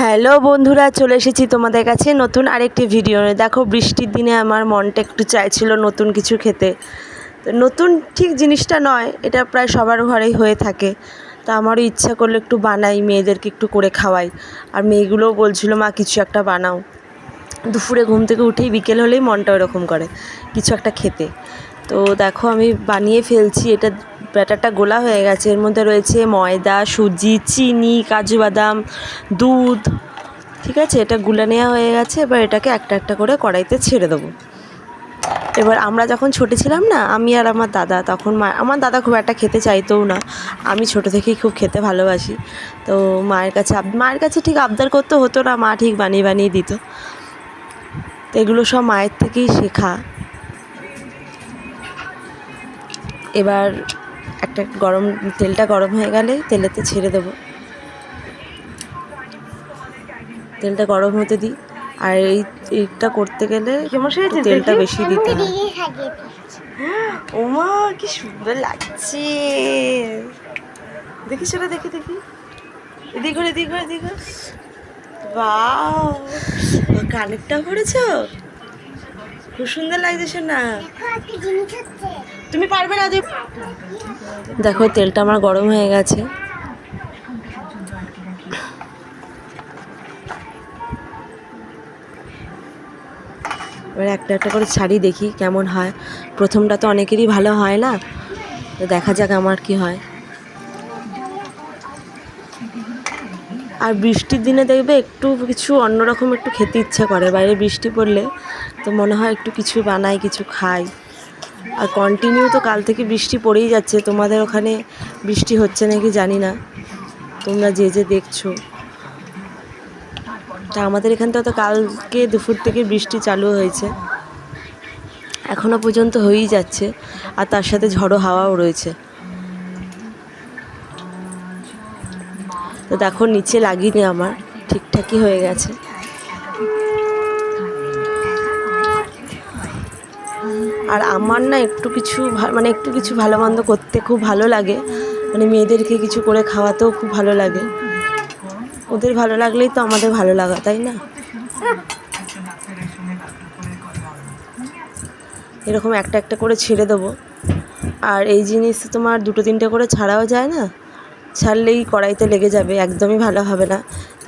Hello বন্ধুরা, চলে এসেছি তোমাদের কাছে নতুন আরেকটি ভিডিও। দেখো, বৃষ্টির দিনে আমার মনটা একটু চাইছিল নতুন কিছু খেতে। তো নতুন ঠিক জিনিসটা নয়, এটা প্রায় সবার ঘরেই হয়ে থাকে। তো আমারও ইচ্ছা করল একটু বানাই, মেয়েদেরকে একটু করে খাওয়াই। আর মেয়েগুলোও বলছিল, মা, কিছু একটা বানাও। দুপুরে ঘুম থেকে উঠেই বিকেল হলেই মনটা ওরকম করে, কিছু একটা খেতে। তো দেখো আমি বানিয়ে ফেলছি, এটা ব্যাটারটা গোলা হয়ে গেছে। এর মধ্যে রয়েছে ময়দা, সুজি, চিনি, কাজু বাদাম, দুধ, ঠিক আছে? এটা গুলে নেওয়া হয়ে গেছে, এবার এটাকে একটা একটা করে কড়াইতে ছেড়ে দেবো। এবার আমরা যখন ছোটো ছিলাম না, আমি আর আমার দাদা, তখন মা, আমার দাদা খুব একটা খেতে চাইতোও না। আমি ছোটো থেকেই খুব খেতে ভালোবাসি। তো মায়ের কাছে মায়ের কাছে ঠিক আবদার করতে হতো না, মা ঠিক বানিয়ে বানিয়ে দিত। তো এগুলো সব মায়ের থেকেই শেখা। এবার একটা গরম তেলটা গরম হয়ে গেলে তেলেতে ছেড়ে দেবো। তেলটা গরম হতে দিই। আর এই এইটা করতে গেলে তেলটা বেশি দিতে হয়। ওমা কি সুন্দর লাগছে। দেখি সেটা দেখি দেখি। এদিক করে এদিক করে এদিক করে বাও কানেরটা পড়েছ খুব সুন্দর লাগছে শোনা তুমি পারবে না দেখো, তেলটা আমার গরম হয়ে গেছে। এবার একটা একটা করে ছাড়ি দেখি কেমন হয়। প্রথমটা তো অনেকেরই ভালো হয় না। তো দেখা যাক আমার কি হয়। আর বৃষ্টির দিনে দেখবে একটু কিছু অন্যরকম একটু খেতে ইচ্ছা করে। বাইরে বৃষ্টি পড়লে তো মনে হয় একটু কিছু বানাই, কিছু খাই। আর কন্টিনিউ তো কাল থেকে বৃষ্টি পড়েই যাচ্ছে। তোমাদের ওখানে বৃষ্টি হচ্ছে নাকি জানি না। তোমরা যে যে দেখছ। তা আমাদের এখানটা তো কালকে দুপুর থেকে বৃষ্টি চালু হয়েছে। এখনও পর্যন্ত হয়েই যাচ্ছে। আর তার সাথে ঝড়ো হাওয়াও রয়েছে। তো দেখো, নিচে লাগিনি আমার। ঠিকঠাকই হয়ে গেছে। আর আমার না একটু কিছু মানে একটু কিছু ভালো মন্দ করতে খুব ভালো লাগে। মানে মেয়েদেরকে কিছু করে খাওয়াতেও খুব ভালো লাগে। ওদের ভালো লাগলেই তো আমাদের ভালো লাগা, তাই না? এরকম একটা একটা করে ছেড়ে দেবো। আর এই জিনিস তোমার দুটো তিনটে করে ছাড়াও যায় না? ছাড়লেই কড়াইতে লেগে যাবে, একদমই ভালো হবে না।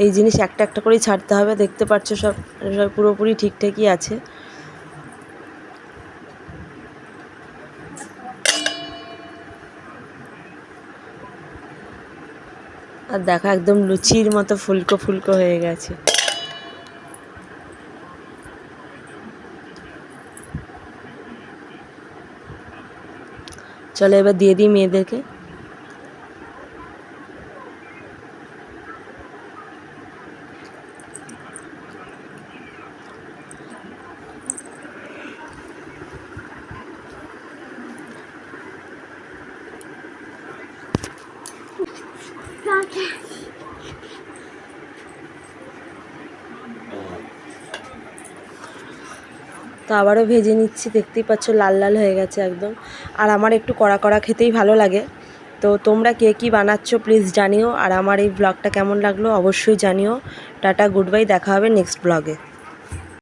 এই জিনিস একটা একটা করেই ছাড়তে হবে, দেখতে পাচ্ছ সব পুরোপুরি ঠিকঠাকই আছে। আর দেখো একদম লুচির মতো ফুলকো ফুলকো হয়ে গেছে। চলো এবার দিয়ে দিই মেয়েদেরকে। তো আবারও ভেজে নিচ্ছি, দেখতেই পাচ্ছ লাল লাল হয়ে গেছে একদম। আর আমার একটু কড়া কড়া খেতেই ভালো লাগে। তো তোমরা কে কী বানাচ্ছ প্লিজ জানিও। আর আমার এই ব্লগটা কেমন লাগল অবশ্যই জানিও। টাটা গুড বাই দেখা হবে নেক্সট ব্লগে